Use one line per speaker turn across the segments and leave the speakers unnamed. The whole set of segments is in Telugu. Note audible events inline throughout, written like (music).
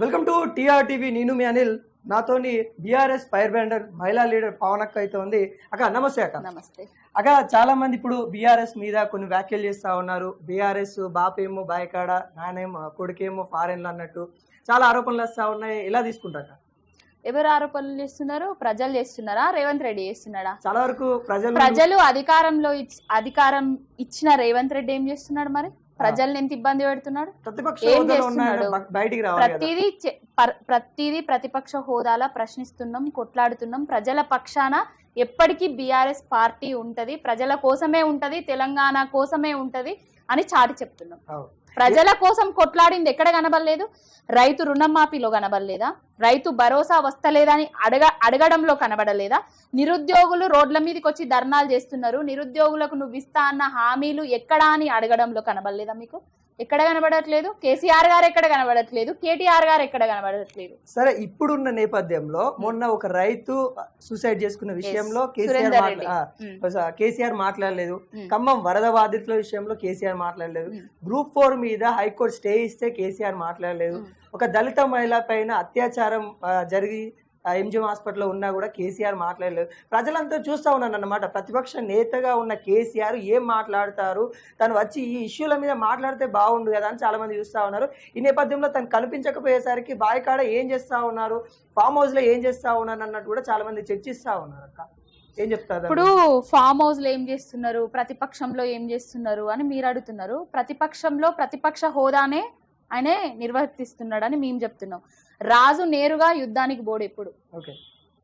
వెల్కమ్ టు టీఆర్ టీవీ నేను మీ అనిల్. నాతోని బీఆర్ఎస్ ఫైర్ బ్యాండర్ మహిళా లీడర్ పవన్ అక్క అయితే ఉంది. అక్క నమస్తే అక్క.
నమస్తే.
అక్క చాలా మంది ఇప్పుడు బీఆర్ఎస్ మీద కొన్ని వ్యాఖ్యలు చేస్తా ఉన్నారు. బీఆర్ఎస్ బాపేమో బాయికాడ నానేమో కొడుకేమో ఫారెన్లు అన్నట్టు చాలా ఆరోపణలు వస్తా ఉన్నాయి. ఎలా తీసుకుంటాక
ఎవరు ఆరోపణలు చేస్తున్నారు? ప్రజలు చేస్తున్నారా? రేవంత్ రెడ్డి చేస్తున్నాడా?
చాలా వరకు ప్రజలు
ప్రజలు అధికారంలో అధికారం ఇచ్చిన రేవంత్ రెడ్డి ఏం చేస్తున్నాడు మరి? ప్రజల్ని ఎంత ఇబ్బంది పెడుతున్నాడు? ఏం చేస్తున్నాడు? ప్రతిదీ ప్రతిదీ ప్రతిపక్ష హోదాలా ప్రశ్నిస్తున్నాం కొట్లాడుతున్నాం. ప్రజల పక్షాన ఎప్పటికీ బీఆర్ఎస్ పార్టీ ఉంటది ప్రజల కోసమే ఉంటది తెలంగాణ కోసమే ఉంటది. అని చాటి చెప్తున్నాం. ప్రజల కోసం కొట్లాడింది ఎక్కడ కనబడలేదు? రైతు రుణమాఫీలో కనబడలేదా? రైతు భరోసా వస్తలేదా అని అడగ అడగడంలో కనబడలేదా? నిరుద్యోగులు రోడ్ల మీదకి వచ్చి ధర్నాలు చేస్తున్నారు. నిరుద్యోగులకు నువ్వు ఇస్తా అన్న హామీలు ఎక్కడా అని అడగడంలో కనబడలేదా మీకు? ఎక్కడ కనబడట్లేదు? కేసీఆర్ గారు ఎక్కడ కనబడట్లేదు? కేటీఆర్ గారు ఎక్కడ కనబడట్లేదు?
సరే ఇప్పుడున్న నేపథ్యంలో మొన్న ఒక రైతు సూసైడ్ చేసుకున్న విషయంలో కేసీఆర్. ఆ, కేసీఆర్ మాట్లాడలేదు.
ఉమ్.
ఖమ్మం వరద బాధితుల విషయంలో కేసీఆర్ మాట్లాడలేదు. గ్రూప్ ఫోర్ మీద హైకోర్టు స్టే ఇస్తే కేసీఆర్ మాట్లాడలేదు. ఒక దళిత మహిళ పైన అత్యాచారం జరిగి ఎంజిఎం హాస్పిటల్లో ఉన్నా కూడా కేసీఆర్ మాట్లాడలేదు. ప్రజలంతా చూస్తా ఉన్నాను అన్నమాట. ప్రతిపక్ష నేతగా ఉన్న కేసీఆర్ ఏం మాట్లాడతారు? తను వచ్చి ఈ ఇష్యూల మీద మాట్లాడితే బాగుండు కదా అని చాలా మంది చూస్తా ఉన్నారు. ఈ నేపథ్యంలో తను కనిపించకపోయేసరికి బాయికాడ ఏం చేస్తా ఉన్నారు? ఫామ్ హౌస్లో ఏం చేస్తా ఉన్నారు అన్నట్టు కూడా చాలా మంది చర్చిస్తా ఉన్నారు అక్క. ఏం చెప్తారు?
ఇప్పుడు ఫామ్ హౌస్లో ఏం చేస్తున్నారు? ప్రతిపక్షంలో ఏం చేస్తున్నారు అని మీరు అడుగుతున్నారు. ప్రతిపక్షంలో ప్రతిపక్ష హోదానే ఆయనే నిర్వర్తిస్తున్నాడని మేము చెప్తున్నాం. రాజు నేరుగా యుద్ధానికి బోడు ఎప్పుడు.
ఓకే.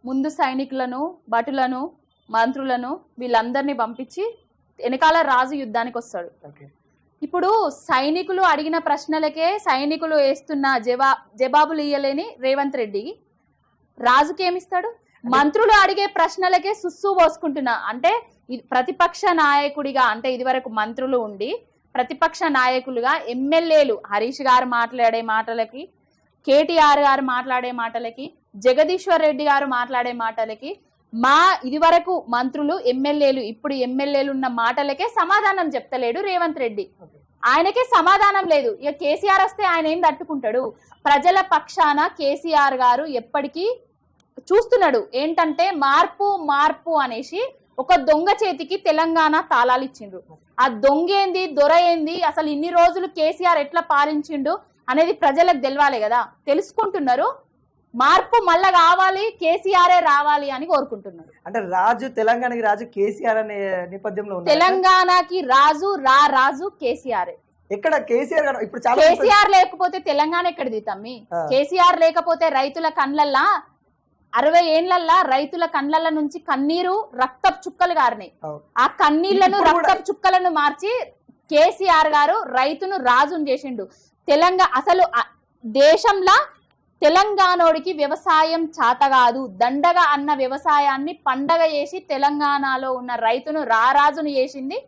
ముందు సైనికులను భటులను మంత్రులను వీళ్ళందరినీ పంపించి వెనకాల రాజు యుద్ధానికి వస్తాడు.
ఓకే.
ఇప్పుడు సైనికులు అడిగిన ప్రశ్నలకే సైనికులు వేస్తున్న జవా జవాబులు ఇయ్యలేని రేవంత్ రెడ్డి రాజుకి ఏమిస్తాడు మంత్రులు అడిగే ప్రశ్నలకే సుస్సు పోసుకుంటున్నా. అంటే ప్రతిపక్ష నాయకుడిగా అంటే ఇదివరకు మంత్రులు ఉండి ప్రతిపక్ష నాయకులుగా ఎమ్మెల్యేలు హరీష్ గారు మాట్లాడే మాటలకి కేటీఆర్ గారు మాట్లాడే మాటలకి జగదీశ్వర్ రెడ్డి గారు మాట్లాడే మాటలకి మా ఇదివరకు మంత్రులు ఎమ్మెల్యేలు ఇప్పుడు ఎమ్మెల్యేలు ఉన్న మాటలకే సమాధానం చెప్తలేడు రేవంత్ రెడ్డి. ఆయనకే సమాధానం లేదు. ఇక కేసీఆర్ వస్తే ఆయన ఏం తట్టుకుంటాడు? ప్రజల పక్షాన కేసీఆర్ గారు ఎప్పటికీ చూస్తున్నాడు. ఏంటంటే మార్పు మార్పు అనేసి ఒక దొంగ చేతికి తెలంగాణ తాళాలు ఇచ్చిండ్రు. ఆ దొంగ ఏంది దొర ఏంది అసలు ఇన్ని రోజులు కేసీఆర్ ఎట్లా పాలించిండు? అనేది ప్రజలకు తెలవాలి కదా. తెలుసుకుంటున్నారు. మార్పు మళ్ళా కావాలి కేసీఆరే రావాలి అని కోరుకుంటున్నారు.
అంటే రాజు తెలంగాణకి రాజు కేసీఆర్ అనే నేపథ్యంలో
తెలంగాణకి రాజు రా రాజు కేసీఆర్.
ఎక్కడ? కేసీఆర్ ఇప్పుడు చాలా
కేసీఆర్ లేకపోతే తెలంగాణ ఎక్కడిది తమ్మి. కేసీఆర్ లేకపోతే రైతుల కండ్లల్లా అరవై ఏండ్లల్లా రైతుల కండ్లల్ల నుంచి కన్నీరు రక్తపు చుక్కలు గారినాయి. ఆ
కన్నీళ్ళను
రక్తపు చుక్కలను మార్చి కేసీఆర్ గారు రైతును రాజును చేసిండు. తెలంగాణ అసలు దేశంలో తెలంగాణోడికి వ్యవసాయం చాత కాదు. దండగ అన్న వ్యవసాయాన్ని పండగ చేసి తెలంగాణలో ఉన్న రైతును రారాజును చేసింది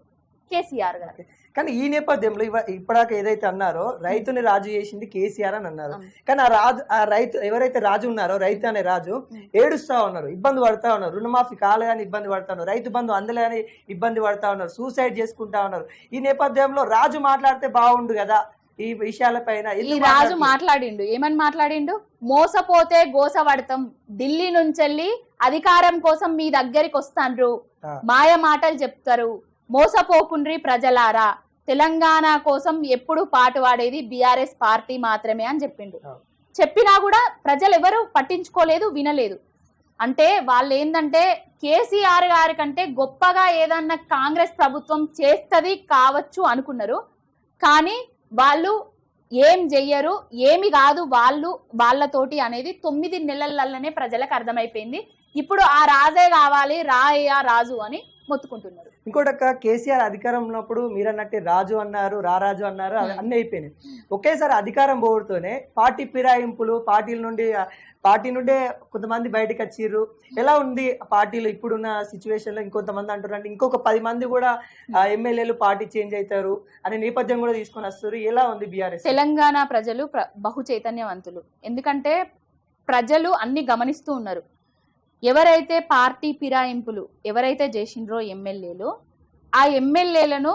కేసీఆర్ గారు.
కానీ ఈ నేపథ్యంలో ఇప్పటిదాకా ఏదైతే అన్నారో రైతుని రాజు చేసింది కేసీఆర్ అని అన్నారు. కానీ ఆ రాజు ఆ రైతు ఎవరైతే రాజు ఉన్నారో రైతు అనే రాజు. ఏడుస్తా ఉన్నారు ఇబ్బంది పడతా ఉన్నారు. రుణమాఫీ కాలేదని ఇబ్బంది పడతా ఉన్నారు. రైతు బంధు అందలేని ఇబ్బంది పడతా ఉన్నారు. సూసైడ్ చేసుకుంటా ఉన్నారు. ఈ నేపథ్యంలో రాజు మాట్లాడితే బాగుండు కదా ఈ విషయాలపైన
ఈ రాజు? మాట్లాడిండు. ఏమని మాట్లాడిండు? మోసపోతే గోస పడతాం ఢిల్లీ నుంచెల్లి అధికారం కోసం మీ దగ్గరికి వస్తాండ్రు. మాయ మాటలు చెప్తారు. మోసపోకుండ్రి ప్రజలారా. తెలంగాణ కోసం ఎప్పుడు పాటు పాడేది బీఆర్ఎస్ పార్టీ మాత్రమే అని చెప్పిండు. చెప్పినా కూడా ప్రజలు ఎవరు పట్టించుకోలేదు వినలేదు. అంటే వాళ్ళు ఏంటంటే కేసీఆర్ గారి కంటే గొప్పగా ఏదన్నా కాంగ్రెస్ ప్రభుత్వం చేస్తది కావచ్చు అనుకున్నారు. కానీ వాళ్ళు ఏం చెయ్యరు ఏమి కాదు వాళ్ళు వాళ్ళతోటి అనేది తొమ్మిది నెలలనే ప్రజలకు అర్థమైపోయింది. ఇప్పుడు ఆ రాజే కావాలి రాయ్యా రాజు అని మొత్తుకుంటున్నారు.
ఇంకోటి అక్క కేసీఆర్ అధికారం ఉన్నప్పుడు మీరు అన్నట్టే రాజు అన్నారు రారాజు అన్నారు అన్నీ అయిపోయినాయి. ఒకేసారి అధికారం పోవడంతోనే పార్టీ ఫిరాయింపులు పార్టీల నుండి పార్టీ నుండే కొంతమంది బయటకు వచ్చిర్రు. ఎలా ఉంది పార్టీలో ఇప్పుడున్న సిచ్యువేషన్లో ఇంకొంతమంది అంటారు ఇంకొక పది మంది కూడా ఎమ్మెల్యేలు పార్టీ చేంజ్ అవుతారు అనే నేపథ్యం కూడా తీసుకొని వస్తారు. ఎలా ఉంది బీఆర్ఎస్?
తెలంగాణ ప్రజలు ప్ర బహు చైతన్యవంతులు ఎందుకంటే ప్రజలు అన్ని గమనిస్తూ ఉన్నారు. ఎవరైతే పార్టీ ఫిరాయింపులు ఎవరైతే చేసిండ్రో ఎమ్మెల్యేలు ఆ ఎమ్మెల్యేలను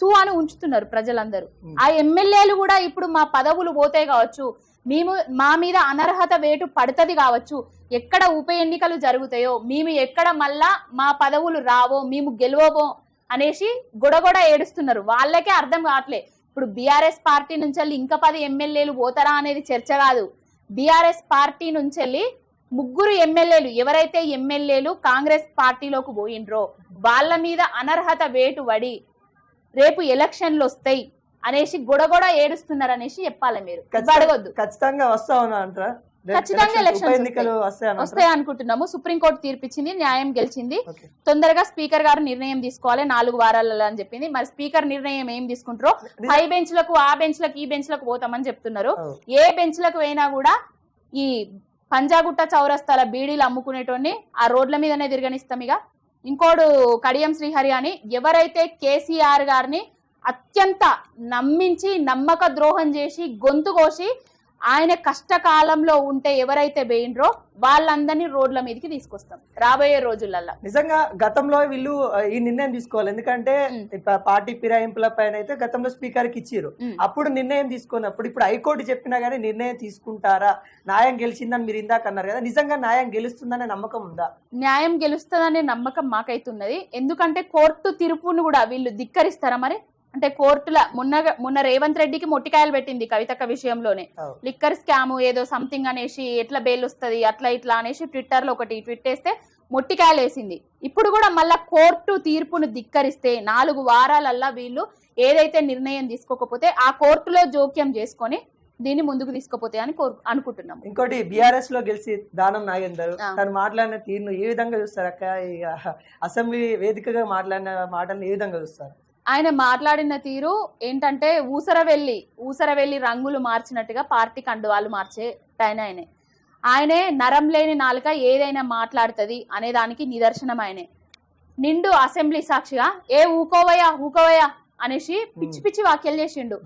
తూ అని ఉంచుతున్నారు ప్రజలందరూ. ఆ ఎమ్మెల్యేలు కూడా ఇప్పుడు మా పదవులు పోతే కావచ్చు మేము మా మీద అనర్హత వేటు పడుతుంది కావచ్చు ఎక్కడ ఉప ఎన్నికలు జరుగుతాయో మేము ఎక్కడ మళ్ళా మా పదవులు రావో మేము గెలవబో అనేసి గొడగొడ ఏడుస్తున్నారు. వాళ్ళకే అర్థం కావట్లే. ఇప్పుడు బీఆర్ఎస్ పార్టీ నుంచి వెళ్ళి ఇంకా పది ఎమ్మెల్యేలు పోతారా అనేది చర్చ కాదు. బీఆర్ఎస్ పార్టీ నుంచి వెళ్ళి ముగ్గురు ఎమ్మెల్యేలు ఎవరైతే ఎమ్మెల్యేలు కాంగ్రెస్ పార్టీలోకి పోయిండ్రో వాళ్ళ మీద అనర్హత వేటు పడి రేపు ఎలక్షన్లు వస్తాయి అనేసి గొడగొడ ఏడుస్తున్నారు అనేసి చెప్పాలి మీరు. అడగొద్దు.
ఖచ్చితంగా వస్తా ఉన్నా
ఖచ్చితంగా
ఎలక్షన్- వస్తాయి.
అనుకుంటున్నాము. సుప్రీంకోర్టు తీర్పిచ్చింది న్యాయం గెలిచింది. తొందరగా స్పీకర్ గారు నిర్ణయం తీసుకోవాలి నాలుగు వారాలలో అని చెప్పింది. మరి స్పీకర్ నిర్ణయం ఏం తీసుకుంటారో? పై బెంచ్లకు ఆ బెంచ్లకు ఈ బెంచ్లకు పోతామని చెప్తున్నారు. ఏ బెంచ్లకు పోయినా కూడా ఈ పంజాగుట్ట చౌరస్తాల బీడీలు అమ్ముకునేటోడిని ఆ రోడ్ల మీదనే తిరగనిస్తాం ఇక. ఇంకోడు కడియం శ్రీహరి అని ఎవరైతే కేసీఆర్ గారిని అత్యంత నమ్మించి నమ్మక ద్రోహం చేసి గొంతు కోసి ఆయన కష్టకాలంలో ఉంటే ఎవరైతే వేయిండ్రో వాళ్ళందరినీ రోడ్ల మీదకి తీసుకొస్తాం. రాబోయే రోజులల్లో.
నిజంగా గతంలో వీళ్ళు ఈ నిర్ణయం తీసుకోవాలి. ఎందుకంటే పార్టీ ఫిరాయింపుల పైన అయితే గతంలో స్పీకర్కి ఇచ్చారు. అప్పుడు నిర్ణయం తీసుకున్నప్పుడు ఇప్పుడు హైకోర్టు చెప్పినా గానీ నిర్ణయం తీసుకుంటారా? న్యాయం గెలిచిందని మీరు ఇందాక అన్నారు కదా నిజంగా న్యాయం గెలుస్తుందనే నమ్మకం ఉందా?
న్యాయం గెలుస్తుందనే నమ్మకం మాకైతున్నది ఎందుకంటే కోర్టు తీర్పును కూడా వీళ్ళు ధిక్కరిస్తారా మరి? అంటే కోర్టుల మొన్న మొన్న రేవంత్ రెడ్డికి మొట్టికాయలు పెట్టింది కవితక్క విషయంలోనే. లిక్కర్ స్కామ్ ఏదో సంథింగ్ అనేసి ఎట్లా బెయిల్ వస్తుంది అట్లా ఇట్లా అనేసి ట్విట్టర్లో ఒకటి ట్విట్ వేస్తే మొట్టికాయలు వేసింది. ఇప్పుడు కూడా మళ్ళా కోర్టు తీర్పును ధిక్కరిస్తే నాలుగు వారాలల్లా వీళ్ళు ఏదైతే నిర్ణయం తీసుకోకపోతే ఆ కోర్టులో జోక్యం చేసుకొని దీన్ని ముందుకు తీసుకుపోతే అని కోరు అనుకుంటున్నాము.
ఇంకోటి బీఆర్ఎస్లో గెలిచి దానం నాగేందర్. తను మాట్లాడిన తీరును ఏ విధంగా చూస్తారు అక్క? అసెంబ్లీ వేదికగా మాట్లాడిన మాటలను ఏ విధంగా చూస్తారు?
ఆయన మాట్లాడిన తీరు ఏంటంటే ఊసరవెల్లి ఊసరవెల్లి రంగులు మార్చినట్టుగా పార్టీ కండువాలు మార్చే ఆయన ఆయనే. ఆయనే నరం లేని నాలుక ఏదైనా మాట్లాడుతుంది అనే దానికి నిదర్శనం ఆయనే. నిండు అసెంబ్లీ సాక్షిగా ఏ ఊకోవయ్యా ఊకోవయ్యా అనేసి పిచ్చి పిచ్చి వ్యాఖ్యలు చేసిండు.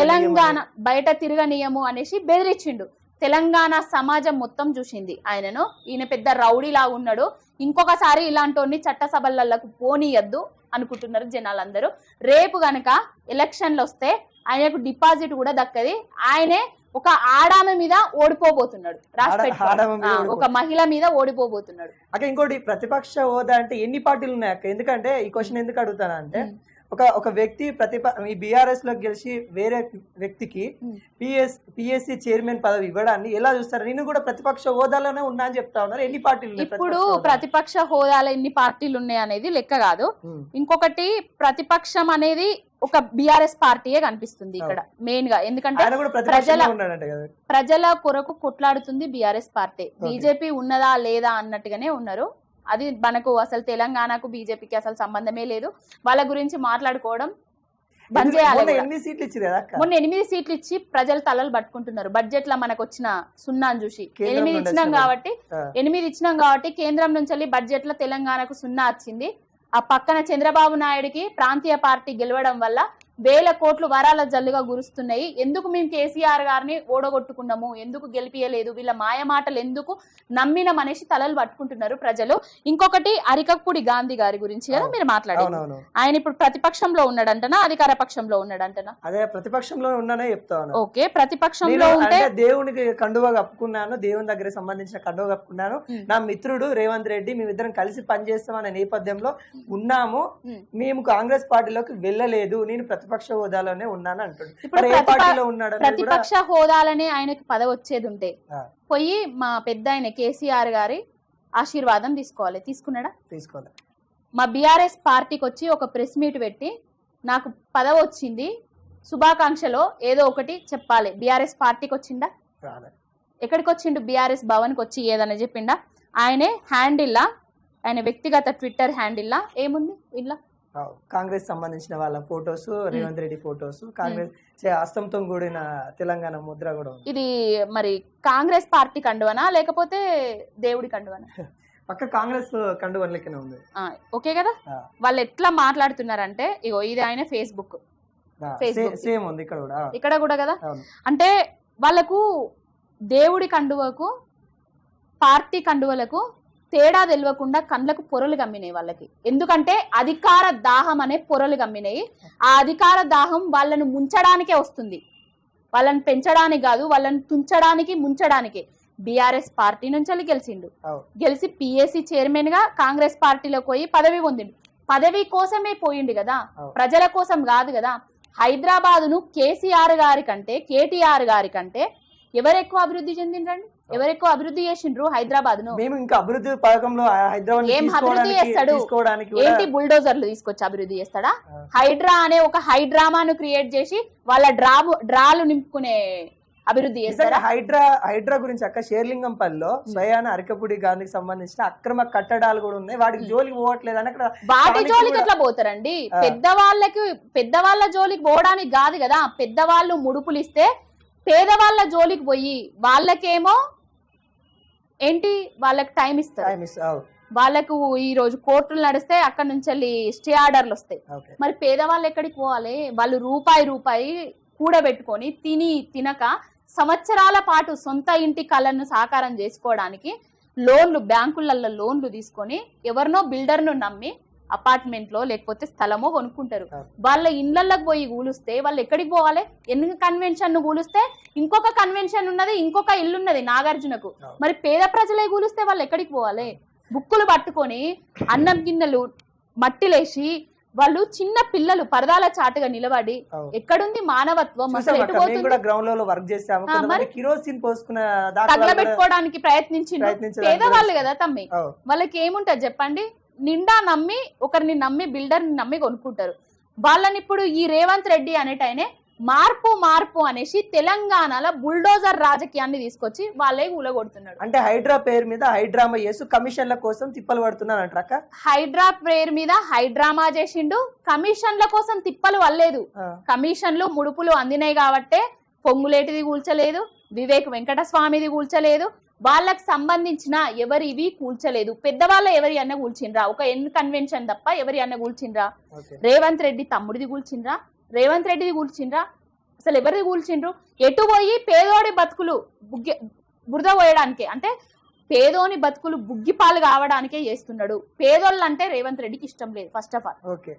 తెలంగాణ బయట తిరగనీయము అనేసి బెదిరించిండు తెలంగాణ సమాజం మొత్తం చూసింది. ఆయనను ఈయన పెద్ద రౌడీలా ఉన్నాడు. ఇంకొకసారి ఇలాంటి చట్టసభలకు పోనీయద్దు అనుకుంటున్నారు జనాలందరూ. రేపు గనక ఎలక్షన్లు వస్తే ఆయనకు డిపాజిట్ కూడా దక్కది. ఆయనే ఒక ఆడామె మీద ఓడిపోబోతున్నాడు. ఒక మహిళ మీద ఓడిపోబోతున్నాడు.
అక్క ఇంకోటి ప్రతిపక్ష హోదా అంటే ఎన్ని పార్టీలు ఉన్నాయి అక్క ఎందుకంటే ఈ క్వశ్చన్ ఎందుకు అడుగుతానా అంటే. ఒక ఒక వ్యక్తి ప్రతిప ఈ బీఆర్ఎస్లో గెలిచి వేరే వ్యక్తికి. పిఎస్ పిఎస్సి చైర్మన్ పదవి ఇవ్వడాన్ని ఎలా చూస్తారు? నేను కూడా ప్రతిపక్ష హోదాలోనే ఉన్నా అని చెప్తా ఉన్నారు. ఎన్ని పార్టీలు
ఇప్పుడు
ప్రతిపక్ష హోదాలో?
ఎన్ని పార్టీలు ఉన్నాయి అనేది లెక్క కాదు. ఇంకొకటి ప్రతిపక్షం అనేది ఒక బిఆర్ఎస్ పార్టీయే కనిపిస్తుంది ఇక్కడ మెయిన్గా. ఎందుకంటే ప్రజల- ప్రజల కొరకు కొట్లాడుతుంది బిఆర్ఎస్ పార్టీ. బీజేపీ ఉన్నదా లేదా అన్నట్టుగానే ఉన్నారు. అది మనకు అసలు తెలంగాణకు బీజేపీకి అసలు సంబంధమే లేదు. వాళ్ళ గురించి మాట్లాడుకోవడం బంద్ చేయాలి
మొన్న
ఎనిమిది సీట్లు ఇచ్చి ప్రజలు తలలు పట్టుకుంటున్నారు. బడ్జెట్లో మనకు వచ్చిన సున్నాను చూసి. ఎనిమిది ఇచ్చినాం కాబట్టి. ఎనిమిది ఇచ్చినాం కాబట్టి కేంద్రం నుంచి వెళ్ళి బడ్జెట్లో తెలంగాణకు సున్నా వచ్చింది. ఆ పక్కన చంద్రబాబు నాయుడికి ప్రాంతీయ పార్టీ గెలవడం వల్ల వేల కోట్లు వరాల జల్లుగా గురుస్తున్నాయి. ఎందుకు మేము కేసీఆర్ గారిని ఓడగొట్టుకున్నాము? ఎందుకు గెలిపియలేదు? వీళ్ళ మాయ మాటలు ఎందుకు నమ్మినం అనేసి తలలు పట్టుకుంటున్నారు ప్రజలు? ఇంకొకటి అరికప్పుడి గాంధీ గారి గురించి కదా. మీరు మాట్లాడారు ఆయన ఇప్పుడు ప్రతిపక్షంలో ఉన్నాడంటనా? అధికార పక్షంలో ఉన్నాడంటనా?
అదే ప్రతిపక్షంలో ఉన్నానే చెప్తా ఉన్నా
ఓకే ప్రతిపక్షంలో ఉంటే
దేవునికి కండువా కప్పుకున్నాను దేవుని దగ్గర సంబంధించిన కండువా కప్పుకున్నాను. నా మిత్రుడు రేవంత్ రెడ్డి మేమిద్దరం కలిసి పనిచేస్తాం అనే నేపథ్యంలో ఉన్నాము. మేము కాంగ్రెస్ పార్టీలోకి వెళ్ళలేదు. నేను ప్రతిపక్ష హోదాలోనే ఉన్నాను అంటుండు.
ఇప్పుడు
ఏ పార్టీలో ఉన్నాడు
ప్రతిపక్ష హోదాలనే ఆయనకి పదవి వచ్చేది ఉంటే. పోయి మా పెద్ద ఆయన కేసీఆర్ గారి ఆశీర్వాదం తీసుకోవాలి. తీసుకున్నాడా?
తీసుకోవాలి
మా బీఆర్ఎస్ పార్టీకి వచ్చి ఒక ప్రెస్ మీట్ పెట్టి నాకు పదవి వచ్చింది. శుభాకాంక్షలో ఏదో ఒకటి చెప్పాలి. బీఆర్ఎస్ పార్టీకి వచ్చిండా. ఎక్కడికి వచ్చిండు? బీఆర్ఎస్ భవన్కి వచ్చి ఏదన్నా చెప్పిండా? ఆయనే హ్యాండిల్లా ఆయన వ్యక్తిగత ట్విట్టర్ హ్యాండిల్లా. ఏముంది? ఇలా.
కాంగ్రెస్ సంబంధించిన వాళ్ళ ఫొటోస్ రేవంత్ రెడ్డి ఫొటోస్ కాంగ్రెస్ హస్తంతో కూడిన తెలంగాణ ముద్ర కూడా ఉంది.
ఇది మరి కాంగ్రెస్ పార్టీ కండువనా? లేకపోతే దేవుడి కండువనా? (laughs)
పక్క కాంగ్రెస్ కండువన్ లెక్కనే ఉంది.
ఓకే కదా. వాళ్ళు ఎట్లా మాట్లాడుతున్నారంటే ఇగో ఇది ఆయన ఫేస్బుక్.
సేమ్ ఉంది ఇక్కడ కూడా
ఇక్కడ కూడా కదా? అంటే వాళ్ళకు దేవుడి కండువకు పార్టీ కండువలకు తేడా తెలియకుండా కండ్లకు పొరలు గమ్మినాయి వాళ్ళకి. ఎందుకంటే అధికార దాహం అనే పొరలు గమ్మినాయి ఆ అధికార దాహం వాళ్ళను ముంచడానికే వస్తుంది. వాళ్ళని పెంచడానికి కాదు వాళ్ళని తుంచడానికి ముంచడానికి. బీఆర్ఎస్ పార్టీ నుంచి గెలిచిండు. గెలిచి పిఎస్సి చైర్మన్గా కాంగ్రెస్ పార్టీలోకి పోయి పదవి పొందిండు. పదవి కోసమే పోయిండు కదా. ప్రజల కోసం కాదు కదా. హైదరాబాద్ను కేసీఆర్ గారి కంటే కేటీఆర్ గారి కంటే ఎవరు ఎక్కువ అభివృద్ధి చెందిండ్రండి? ఎవరు ఎక్కువ అభివృద్ధి చేసిండ్రు హైదరాబాద్ను
మేము ఇంకా అభివృద్ధి పథకంలో హైదరాబాద్
ఏం అభివృద్ధి చేస్తాడు?
తీసుకోవడానికి కూడా
ఏంటి బుల్డోజర్లు తీసుకొచ్చి అభివృద్ధి చేస్తాడా. హైడ్రా అనే ఒక హైడ్రామాను క్రియేట్ చేసి వాళ్ళ డ్రాము డ్రాలు నింపుకునే అభివృద్ధి చేస్తారా
హైడ్రా హైడ్రా గురించి అక్క షేర్లింగంపల్లిలో స్వయాన అరకపుడి గాంధీకి సంబంధించిన అక్రమ కట్టడాలు కూడా ఉన్నాయి. వాటికి జోలికి పోవట్లేదు అని అక్కడ
వాటి జోలికి ఎట్లా పోతారండి. పెద్దవాళ్ళకి పెద్దవాళ్ళ జోలికి పోవడానికి కాదు కదా పెద్దవాళ్ళు ముడుపులు ఇస్తే పేదవాళ్ళ జోలికి పోయి వాళ్ళకేమో ఏంటి వాళ్ళకి టైం ఇస్తారు. వాళ్ళకు ఈ రోజు కోర్టులు నడిస్తే అక్కడ నుంచి వెళ్ళి స్టే ఆర్డర్లు వస్తాయి. మరి పేదవాళ్ళు ఎక్కడికి పోవాలి? వాళ్ళు రూపాయి రూపాయి కూడబెట్టుకొని తిని తినక సంవత్సరాల పాటు సొంత ఇంటి కళను సాకారం చేసుకోవడానికి లోన్లు బ్యాంకులలో లోన్లు తీసుకొని ఎవరినో బిల్డర్ను నమ్మి అపార్ట్మెంట్లో లేకపోతే స్థలమో కొనుక్కుంటారు. వాళ్ళ ఇళ్ళలోకి పోయి కూలుస్తే వాళ్ళు ఎక్కడికి పోవాలి? ఎన్ని కన్వెన్షన్ను కూలుస్తే ఇంకొక కన్వెన్షన్ ఉన్నది ఇంకొక ఇల్లు ఉన్నది నాగార్జునకు. మరి పేద ప్రజలే కూలుస్తే వాళ్ళు ఎక్కడికి పోవాలి? బుక్కులు పట్టుకొని అన్నం గిన్నెలు మట్టిలేసి వాళ్ళు చిన్న పిల్లలు పరదాల చాటుగా నిలబడి. ఎక్కడుంది మానవత్వం? తగలబెట్టుకోవడానికి
ప్రయత్నించడానికి
పేదవాళ్ళు కదా తమ్మి. వాళ్ళకి ఏముంటది చెప్పండి? నిండా నమ్మి ఒకరిని నమ్మి బిల్డర్ని నమ్మి కొనుక్కుంటారు. వాళ్ళని ఇప్పుడు ఈ రేవంత్ రెడ్డి అనేటైనే మార్పు మార్పు అనేసి తెలంగాణలో బుల్డోజర్ రాజకీయాన్ని తీసుకొచ్చి వాళ్ళే ఊలగొడుతున్నాడు
అంటే హైడ్రా పేరు మీద హైడ్రామా చేస్తూ కమిషన్ల కోసం తిప్పలు పడుతున్నాను అంటారక్క
హైడ్రా పేరు మీద హైడ్రామా చేసిండు కమిషన్ల కోసం తిప్పలు వల్లేదు కమిషన్లు ముడుపులు అందినాయి కాబట్టే పొంగులేటిది కూల్చలేదు వివేక్ వెంకటస్వామిది కూల్చలేదు వాళ్ళకి సంబంధించిన ఎవరివి కూల్చలేదు. పెద్దవాళ్ళ ఎవరి అన్న కూల్చిండ్రా? ఒక ఎన్ కన్వెన్షన్ తప్ప ఎవరి అన్న కూల్చిండ్రా? రేవంత్ రెడ్డి తమ్ముడిది కూల్చిండ్రా? రేవంత్ రెడ్డిది కూల్చిండ్రా? అసలు ఎవరిది కూల్చిండ్రు? ఎటు పోయి పేదోడి బతుకులు బుగ్గి బురద పోయడానికి అంటే పేదోని బతుకులు బుగ్గిపాలు కావడానికే చేస్తున్నాడు. పేదోళ్ళు అంటే రేవంత్ రెడ్డికి ఇష్టం లేదు ఫస్ట్ ఆఫ్ ఆల్
ఓకే.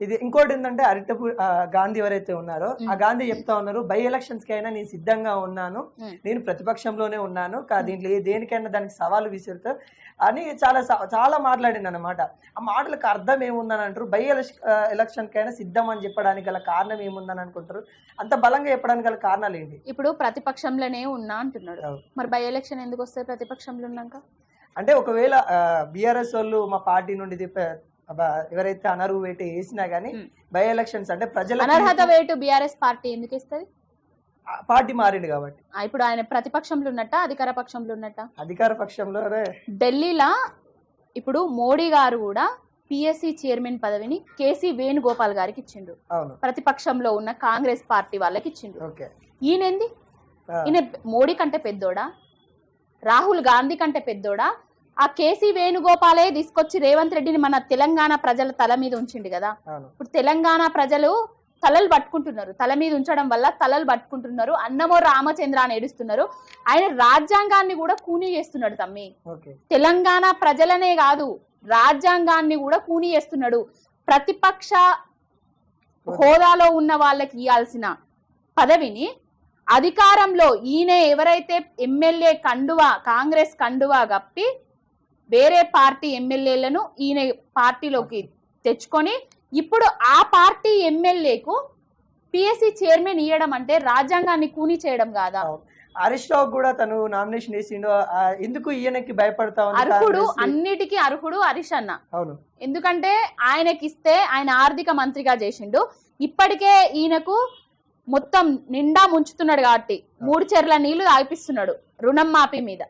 ఇది ఇంకోటి ఏంటంటే అరిటపు గాంధీ ఎవరైతే ఉన్నారో ఆ. గాంధీ చెప్తా ఉన్నారు బై ఎలక్షన్స్కి అయినా నేను సిద్ధంగా ఉన్నాను. నేను ప్రతిపక్షంలోనే ఉన్నాను దీంట్లో ఏ- దేనికైనా దానికి సవాలు విసురుతా అని చాలా చాలా మాట్లాడింది అనమాట ఆ మాటలకు అర్థం ఏముందని అంటారు? బై ఎలక్షన్ కైనా సిద్ధం అని చెప్పడానికి గల కారణం ఏముందని అనుకుంటారు? అంత బలంగా చెప్పడానికి గల కారణాలు ఏంటి?
ఇప్పుడు ప్రతిపక్షంలోనే ఉన్నా అంటున్నాడు. మరి బై ఎలక్షన్ ఎందుకు వస్తాయి ప్రతిపక్షంలో ఉన్నాక?
అంటే ఒకవేళ బీఆర్ఎస్ వాళ్ళు మా పార్టీ నుండి ఎవరైతే అనర్హు వేట వేసినా గానీ. బై ఎలక్షన్స్ అంటే ప్రజల
అనర్హత వేటు బీఆర్ఎస్ పార్టీ ఎందుకు ఇస్తుంది?
పార్టీ మారింది కాబట్టి.
ఇప్పుడు ఆయన ప్రతిపక్షంలో ఉన్నట్ట అధికార పక్షంలో ఉన్నట్ట?
అధికార పక్షంలో
ఢిల్లీలో ఇప్పుడు మోడీ గారు కూడా పిఎస్సి చైర్మన్ పదవిని కేసీ వేణుగోపాల్ గారికి ఇచ్చిండు. ప్రతిపక్షంలో ఉన్న కాంగ్రెస్ పార్టీ వాళ్ళకి ఇచ్చిండు.
ఓకే.
ఈయనేంది? ఈయన మోడీ కంటే పెద్దోడా? రాహుల్ గాంధీ కంటే పెద్దోడా? ఆ కేసీ వేణుగోపాలే తీసుకొచ్చి రేవంత్ రెడ్డిని మన తెలంగాణ ప్రజల తల మీద ఉంచిండు కదా. ఇప్పుడు తెలంగాణ ప్రజలు తలలు పట్టుకుంటున్నారు. తల మీద ఉంచడం వల్ల తలలు పట్టుకుంటున్నారు. అన్నమో రామచంద్ర అని ఏడుస్తున్నారు. ఆయన రాజ్యాంగాన్ని కూడా కూనీ చేస్తున్నాడు తమ్మి. తెలంగాణ ప్రజలనే కాదు రాజ్యాంగాన్ని కూడా కూనీ చేస్తున్నాడు. ప్రతిపక్ష హోదాలో ఉన్న వాళ్ళకి ఇవ్వాల్సిన పదవిని అధికారంలో ఈయన ఎవరైతే ఎమ్మెల్యే కండువా కాంగ్రెస్ కండువా కప్పి వేరే పార్టీ ఎమ్మెల్యేలను ఈయన పార్టీలోకి తెచ్చుకొని ఇప్పుడు ఆ పార్టీ ఎమ్మెల్యేకు పిఎస్సి చైర్మన్ ఇవ్వడం అంటే రాజ్యాంగాన్ని కూనీ చేయడం కాదా.
హరీష్ రావు కూడా తను నామినేషన్ వేసిండు. ఎందుకు ఈయనకి భయపడతా
అర్హుడు? అన్నిటికీ అర్హుడు హరీష్ అన్న.
అవును.
ఎందుకంటే ఆయనకి ఇస్తే ఆయన ఆర్థిక మంత్రిగా చేసిండు. ఇప్పటికే ఈయనకు మొత్తం నిండా ముంచుతున్నాడు కాబట్టి మూడు చెర్ల నీళ్ళు తాగిపిస్తున్నాడు రుణం మాఫీ మీద.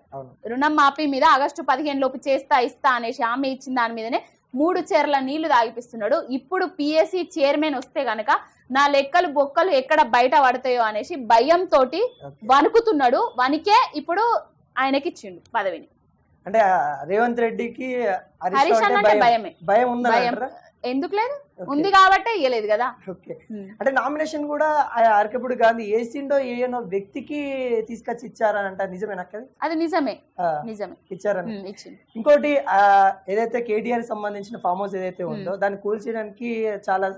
రుణం మాఫీ మీద ఆగస్టు పదిహేను లోపు చేస్తా ఇస్తా అనేసి హామీ ఇచ్చిన దాని మీదనే మూడు చెర్ల నీళ్ళు తాగిపిస్తున్నాడు. ఇప్పుడు పిఎస్సి చైర్మన్ వస్తే గనక నా లెక్కలు బొక్కలు ఎక్కడ బయట పడతాయో అనేసి భయంతో
ఓకే.
వణుకుతున్నాడు. వణికే ఇప్పుడు ఆయనకి ఇచ్చిండు పదవిని.
అంటే రేవంత్ రెడ్డికి భయం.
భయమే.
భయం
భయం. ఎందుకు లేదు. ఉంది కాబట్టే ఇయ్యలేదు కదా.
ఓకే అంటే నామినేషన్ కూడా అరకపుడు గాంధీ వేసిండో ఏనో వ్యక్తికి తీసుకొచ్చి ఇచ్చారని అంట నిజమేనా?
అది నిజమే. నిజమే.
ఇచ్చారని.
ఇచ్చింది.
ఇంకోటి ఏదైతే కేటీఆర్ సంబంధించిన ఫామ్ హౌస్ ఏదైతే ఉందో దాన్ని కూల్చేయడానికి చాలా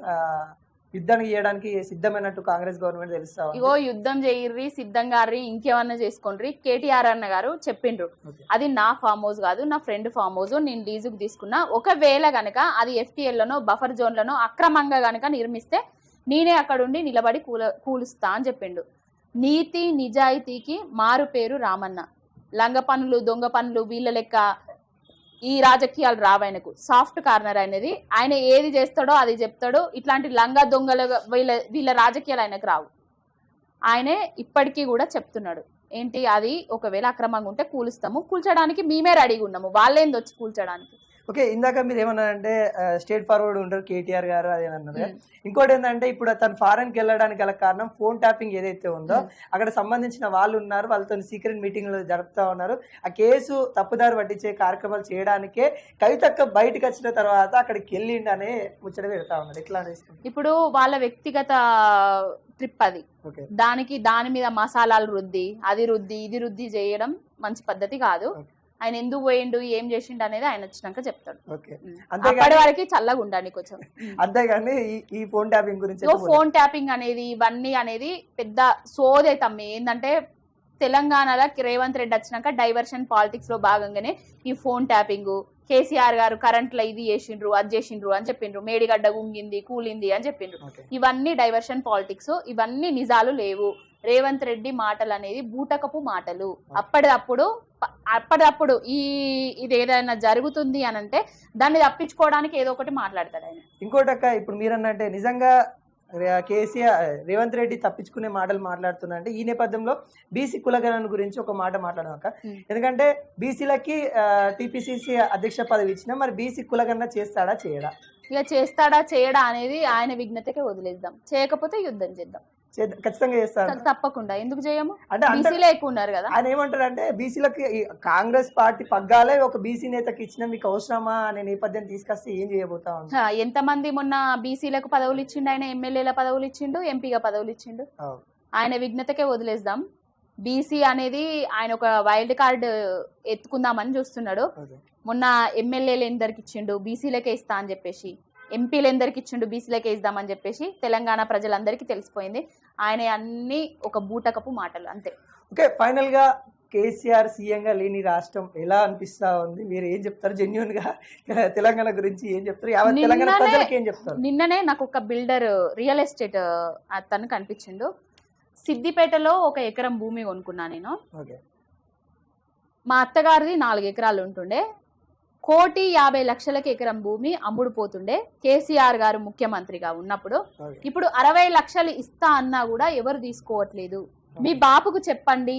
యుద్ధానికి చేయడానికి సిద్ధమైనట్టు కాంగ్రెస్ గవర్నమెంట్ తెలుస్తా.
ఇగో యుద్ధం చేయర్రి సిద్ధంగా రీ ఇంకేమన్నా చేసుకోండి కేటీఆర్ అన్న గారు చెప్పిండ్రు. అది నా ఫామ్ హౌస్ కాదు నా ఫ్రెండ్ ఫామ్ హౌస్ నేను లీజుకు తీసుకున్నా ఒకవేళ గనక అది FTL లోనో బఫర్ జోన్లనో అక్రమంగా గనక నిర్మిస్తే నేనే అక్కడ ఉండి నిలబడి కూల కూలుస్తా అని చెప్పిండు నీతి నిజాయితీకి మారు పేరు రామన్న లంగ పనులు దొంగ పనులు వీళ్ళ లెక్క ఈ రాజకీయాలు రావాయనకు సాఫ్ట్ కార్నర్ అనేది ఆయన ఏది చేస్తాడో అది చెప్తాడు. ఇట్లాంటి లంగ దొంగల వీళ్ళ వీళ్ళ రాజకీయాలు ఆయనకు రావు. ఆయనే ఇప్పటికీ కూడా చెప్తున్నాడు. ఏంటి అది ఒకవేళ అక్రమంగా ఉంటే కూలుస్తాము. కూల్చడానికి మేమే రెడీగా ఉన్నాము. వాళ్ళేంది వచ్చి కూల్చడానికి?
ఓకే ఇందాక మీరు ఏమన్నారంటే స్టేట్ ఫార్వర్డ్ ఉంటారు కేటీఆర్ గారు అది అన్నారు. ఇంకోటి ఏంటంటే ఇప్పుడు తను ఫారెన్కి వెళ్ళడానికి గల కారణం ఫోన్ ట్యాపింగ్ ఏదైతే ఉందో. అక్కడ సంబంధించిన వాళ్ళు ఉన్నారు వాళ్ళతో సీక్రెట్ మీటింగ్లు జరుపుతా ఉన్నారు. ఆ కేసు తప్పుదారి పట్టించే కార్యక్రమాలు చేయడానికే కవితక్క బయటకు వచ్చిన తర్వాత అక్కడికి వెళ్ళిండి అనే ముచ్చట పెడతా ఉన్నారు. ఎట్లా
ఇప్పుడు వాళ్ళ వ్యక్తిగత ట్రిప్ అది.
ఓకే.
దానికి దాని మీద మసాలాలు రుద్ది అది రుద్ది ఇది రుద్ది చేయడం మంచి పద్ధతి కాదు. ఆయన ఎందుకు పోయిండు ఏం చేసిండు అనేది ఆయన వచ్చినాక చెప్తాడు. అప్పటి వరకు చల్లగా ఉండండి కొంచెం.
అంతేగాని ఈ- ఫోన్ ట్యాపింగ్ గురించి
ఫోన్ ట్యాపింగ్ అనేది ఇవన్నీ అనేది పెద్ద సోదే తమ్మి ఏంటంటే తెలంగాణలో రేవంత్ రెడ్డి వచ్చినాక డైవర్షన్ పాలిటిక్స్లో భాగంగానే ఈ ఫోన్ ట్యాపింగ్ కేసీఆర్ గారు కరెంట్లో ఇది చేసిండ్రు అది చేసిండ్రు అని చెప్పిండ్రు. మేడిగడ్డ గుంగింది కూలింది అని చెప్పిండ్రు. ఇవన్నీ డైవర్షన్ పాలిటిక్స్ ఇవన్నీ నిజాలు లేవు. రేవంత్ రెడ్డి మాటలు అనేది బూటకపు మాటలు. అప్పటిదప్పుడు అప్పటిదప్పుడు ఈ ఇది ఏదైనా జరుగుతుంది అని అంటే దాన్ని తప్పించుకోవడానికి ఏదో ఒకటి మాట్లాడతాడు ఆయన.
ఇంకోటి అక్క ఇప్పుడు మీరు అన్నట్టే నిజంగా కేసీఆర్ రేవంత్ రెడ్డి తప్పించుకునే మాటలు మాట్లాడుతున్నా అంటే ఈ నేపథ్యంలో బీసీ కులగణన గురించి ఒక మాట మాట్లాడదాం అక్క.
Hmm.
ఎందుకంటే బీసీలకి టీపీసీసీ అధ్యక్ష పదవి ఇచ్చిన మరి బీసీ కులగణన చేస్తాడా చేయడా?
ఇక చేస్తాడా చేయడా అనేది ఆయన విఘ్నతకే వదిలేద్దాం. చేయకపోతే యుద్ధం చేద్ద-
ఖచ్చితంగా చేస్తాడా
తప్పకుండా. ఎందుకు చేయము?
అంటే అంటే
బీసీలే ఎక్కువ ఉన్నారు కదా.
ఆయన ఏమంటారంటే బీసీలకి ఈ కాంగ్రెస్ పార్టీ పగ్గాలే ఒక బీసీ నేతకి ఇచ్చిన మీకు అవసరమా అనే నేపథ్యం తీసుకొస్తే ఏం చేయబోతా ఉంది
హా, ఎంతమంది మొన్న బీసీలకు పదవులు ఇచ్చిండు? ఆయన ఎమ్మెల్యేల పదవులు ఇచ్చిండు? ఎంపీగా పదవులు ఇచ్చిండు. ఆయన విఘ్నతకే వదిలేద్దాం. బీసీ అనేది ఆయన ఒక వైల్డ్ కార్డ్ ఎత్తుకుందామని చూస్తున్నాడు. మొన్న ఎమ్మెల్యేలు ఎందరికి ఇచ్చిండు? బీసీలకే ఇస్తా అని చెప్పేసి. ఎంపీలు ఎందరికి ఇచ్చిండు బీసీలకే ఇద్దామని చెప్పేసి తెలంగాణ ప్రజలందరికీ తెలిసిపోయింది. ఆయన అన్ని ఒక బూటకపు మాటలు అంతే.
ఓకే ఫైనల్గా కేసీఆర్ సీఎం గా లేని రాష్ట్రం ఎలా అనిపిస్తా ఉంది? మీరు ఏం చెప్తారు? జెన్యున్గా (laughs) తెలంగాణ గురించి ఏం చెప్తారు? తెలంగాణ ప్రజలకి ఏం చెప్తారు?
నిన్ననే నాకు ఒక బిల్డర్ రియల్ ఎస్టేట్ అతను కనిపించిండు. సిద్దిపేటలో ఒక ఎకరం భూమి కొనుక్కున్నా నేను.
ఓకే.
మా అత్తగారిది నాలుగు ఎకరాలు ఉంటుండే. కోటి యాభై లక్షలకి ఎకరం భూమి అమ్ముడు పోతుండే. కేసీఆర్ గారు ముఖ్యమంత్రిగా ఉన్నప్పుడు ఇప్పుడు అరవై లక్షలు ఇస్తా అన్నా కూడా ఎవరు తీసుకోవట్లేదు. మీ బాపుకు చెప్పండి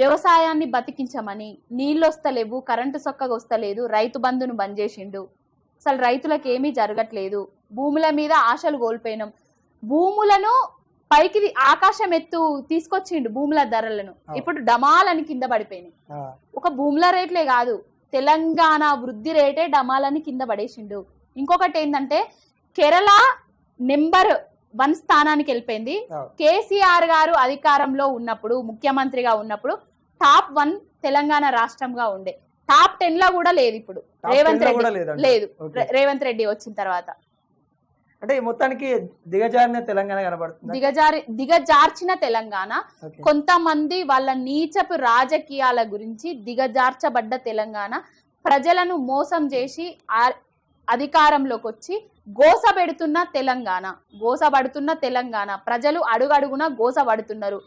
వ్యవసాయాన్ని బతికించమని నీళ్ళు వస్తలేవు కరెంటు సొక్కగా వస్తలేదు రైతు బంధును బంద్ చేసిండు. అసలు రైతులకు ఏమీ జరగట్లేదు. భూముల మీద ఆశలు కోల్పోయినాం. భూములను పైకి ఆకాశం ఎత్తు తీసుకొచ్చిండు భూముల ధరలను. ఇప్పుడు డమాలని కింద పడిపోయినాయి. ఒక భూముల రేట్లే కాదు. తెలంగాణ వృద్ధి రేటే డమాలని కింద పడేసిండు. ఇంకొకటి ఏంటంటే కేరళ నెంబర్ వన్ స్థానానికి వెళ్ళిపోయింది. కేసీఆర్ గారు అధికారంలో ఉన్నప్పుడు ముఖ్యమంత్రిగా ఉన్నప్పుడు టాప్ వన్ తెలంగాణ రాష్ట్రంగా ఉండే. టాప్ టెన్లో కూడా లేదు ఇప్పుడు. రేవంత్
10 లో
రెడ్డి. లేదు. రేవంత్ రెడ్డి వచ్చిన తర్వాత.
అంటే ఈ మొత్తానికి దిగజారిన తెలంగాణ కనబడుతుంది?
దిగజారి దిగజార్చిన తెలంగాణ. కొంతమంది వాళ్ళ నీచపు రాజకీయాల గురించి దిగజార్చబడ్డ తెలంగాణ ప్రజలను మోసం చేసి అధికారంలోకి వచ్చి గోసపెడుతున్న తెలంగాణ గోసపడుతున్న తెలంగాణ. ప్రజలు అడుగడుగున గోసపడుతున్నారు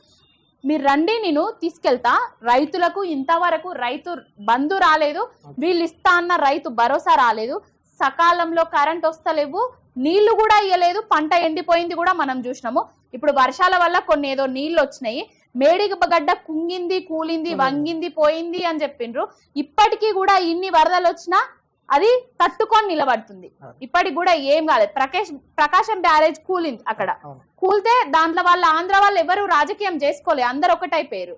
మీరు రండి నేను తీసుకెళ్తా. రైతులకు ఇంతవరకు రైతు బంధు రాలేదు. వీళ్ళు ఇస్తా అన్న రైతు భరోసా రాలేదు. సకాలంలో కరెంట్ వస్తలేవు నీళ్ళు కూడా ఇయ్యలేదు పంట ఎండిపోయింది కూడా మనం చూసినాము. ఇప్పుడు వర్షాల వల్ల కొన్ని ఏదో నీళ్ళు వచ్చినాయి. మేడిగ గడ్డ కుంగింది కూలింది. వంగింది పోయింది అని చెప్పిండ్రు. ఇప్పటికీ కూడా ఇన్ని వరదలు వచ్చినా అది తట్టుకొని నిలబడుతుంది. ఇప్పటికి కూడా ఏం కాలేదు. ప్రకాష్ ప్రకాశం బ్యారేజ్ కూలింది అక్కడ. కూలితే దాంట్లో వాళ్ళ ఆంధ్ర వాళ్ళు ఎవరు రాజకీయం చేసుకోలే. అందరు ఒకటైపోయారు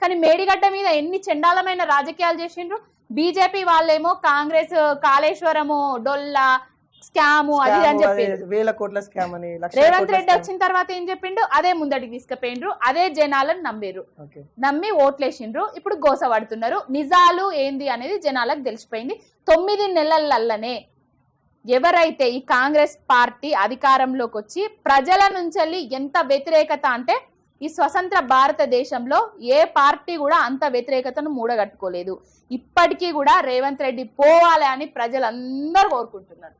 కానీ మేడిగడ్డ మీద ఎన్ని చండాలమైన రాజకీయాలు చేసిండ్రు? బీజేపీ వాళ్ళేమో కాంగ్రెస్ కాళేశ్వరము డొల్లా స్కాము అది అని చెప్పిండ్రు
వేల కోట్ల స్కామ్ అని
రేవంత్ రెడ్డి. వచ్చిన తర్వాత ఏం చెప్పిండు? అదే ముందటికి తీసుకుపోయిండ్రు అదే జనాలను నమ్మిర్రు.
ఓకే.
నమ్మి ఓట్లేసిండ్రు ఇప్పుడు గోస పడుతున్నారు. నిజాలు ఏంది అనేది జనాలకు తెలిసిపోయింది. తొమ్మిది నెలలల్లనే ఎవరైతే ఈ కాంగ్రెస్ పార్టీ అధికారంలోకి వచ్చి ప్రజల నుంచి ఎంత వ్యతిరేకత అంటే ఈ స్వతంత్ర భారతదేశంలో ఏ పార్టీ కూడా అంత వ్యతిరేకతను మూడగట్టుకోలేదు. ఇప్పటికీ కూడా రేవంత్ రెడ్డి పోవాలి అని ప్రజలందరూ కోరుకుంటున్నారు.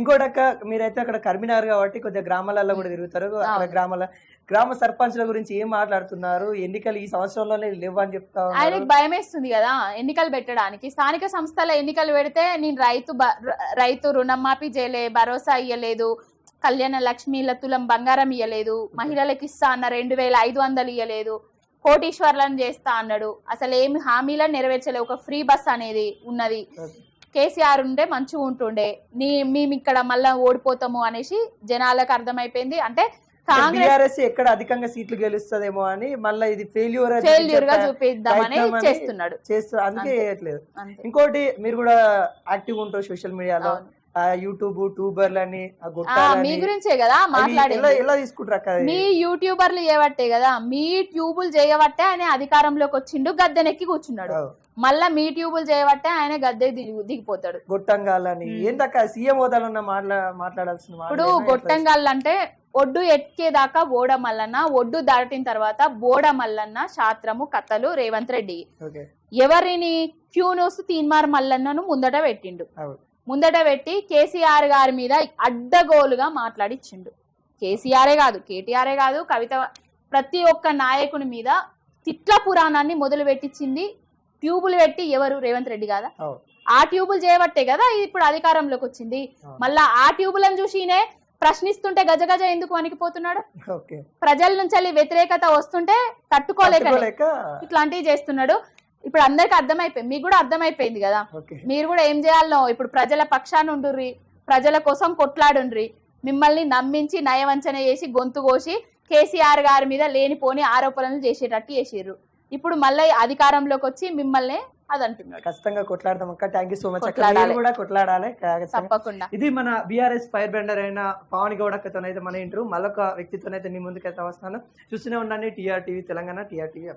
ఇంకోటి అక్క మీరైతే అక్కడ కర్మినార్ కాబట్టి కొద్దిగా గ్రామాలలో కూడా తిరుగుతారు. గ్రామాల గ్రామ సర్పంచ్ల గురించి ఏం మాట్లాడుతున్నారు? ఎన్నికలు ఈ సంవత్సరంలోనే లేవు అని చెప్తా
ఆయనకి భయం వేస్తుంది కదా ఎన్నికలు పెట్టడానికి. స్థానిక సంస్థల ఎన్నికలు పెడితే నేను రైతు రైతు రుణమాఫీ చేయలే భరోసా ఇయ్యలేదు. కళ్యాణ లక్ష్మీల తులం బంగారం ఇయ్యలేదు. మహిళలకు ఇస్తా అన్న రెండు వేల ఐదు వందలు ఇయ్యలేదు. కోటీశ్వర్లను చేస్తా అన్నాడు. అసలు ఏమి హామీలను నెరవేర్చలే. ఒక ఫ్రీ బస్ అనేది ఉన్నది. కేసీఆర్ ఉంటే మంచిగా ఉంటుండే. నీ మేము ఇక్కడ మళ్ళా ఓడిపోతాము అనేసి జనాలకు అర్థమైపోయింది. అంటే కాంగ్రెస్
ఎక్కడ అధికంగా సీట్లు గెలుస్తుందేమో అని మళ్ళీ ఇది ఫెయిల్యూర్
ఫెయిల్యూర్గా చూపిద్దామని చేస్తున్నాడు.
చేస్తూ అందుకే ఇంకోటి మీరు కూడా యాక్టివ్ ఉంటారు సోషల్ మీడియాలో. యూట్యూబ్ గుట్టాలని
మీ గురించే కదా మాట్లాడేది
ఎలా తీసుకుంటారు?
మీ యూట్యూబర్లు చేయబట్టే కదా మీ ట్యూబులు చేయబట్టే ఆయన అధికారంలోకి వచ్చిండు గద్దెనెక్కి కూర్చున్నాడు. మళ్ళా మీ ట్యూబులు చేయబట్టే ఆయన గద్దె దిగు- దిగిపోతాడు
గొట్టంగాలని. ఏంటక్క సీఎం హోదాలో మాట్లా మాట్లాడాల్సిన
ఇప్పుడు? గొట్టంగాళ్ళు అంటే ఒడ్డు ఎక్కేదాకా ఓడ మల్లన్న ఒడ్డు దాటిన తర్వాత బోడ మల్లన్న శాస్త్రము కథలు రేవంత్ రెడ్డి ఎవరిని క్యూనోస్ తీన్మార్ మల్లన్నను ముందట పెట్టిండు. ముందట పెట్టి కేసీఆర్ గారి మీద అడ్డగోలుగా మాట్లాడిచ్చిండు. కేసీఆరే కాదు కేటీఆరే కాదు కవిత ప్రతి ఒక్క నాయకుని మీద తిట్ల పురాణాన్ని మొదలు పెట్టించింది ట్యూబులు పెట్టి ఎవరు? రేవంత్ రెడ్డి కాదా. ఆ ట్యూబులు చేయబట్టే కదా ఇప్పుడు అధికారంలోకి వచ్చింది. మళ్ళా ఆ ట్యూబులను చూసినే ప్రశ్నిస్తుంటే గజ గజ ఎందుకు వణికిపోతున్నాడు? ప్రజల నుంచి వెళ్ళి వ్యతిరేకత వస్తుంటే తట్టుకోలేక ఇట్లాంటివి చేస్తున్నాడు. ఇప్పుడు అందరికి అర్థమైపోయింది మీకు కూడా అర్థమైపోయింది కదా? మీరు కూడా ఏం చేయాలనో ఇప్పుడు ప్రజల పక్షాన ఉండుర్రి ప్రజల కోసం కొట్లాడుండ్రి మిమ్మల్ని నమ్మించి నయవంచన చేసి గొంతు కోసి కేసీఆర్ గారి మీద లేనిపోని ఆరోపణలు చేసేటట్టు చేసిర్రు. ఇప్పుడు మళ్ళీ అధికారంలోకి వచ్చి మిమ్మల్ని అది అంటున్నాడు
ఖచ్చితంగా కొట్లాడదాం అక్క. థ్యాంక్ యూ సో మచ్ కూడా కొట్లాడాలి.
తప్పకుండా.
ఇది మన బీఆర్ఎస్ ఫైర్ బెండర్ అయిన పవన్ గౌడ్ అక్కతో అయితే మన ఇంటర్వ్యూ మళ్ళొక వ్యక్తితో అయితే మీ ముందుకైతే వస్తున్నాను చూస్తూనే ఉండండి. TR TV Telangana TR TV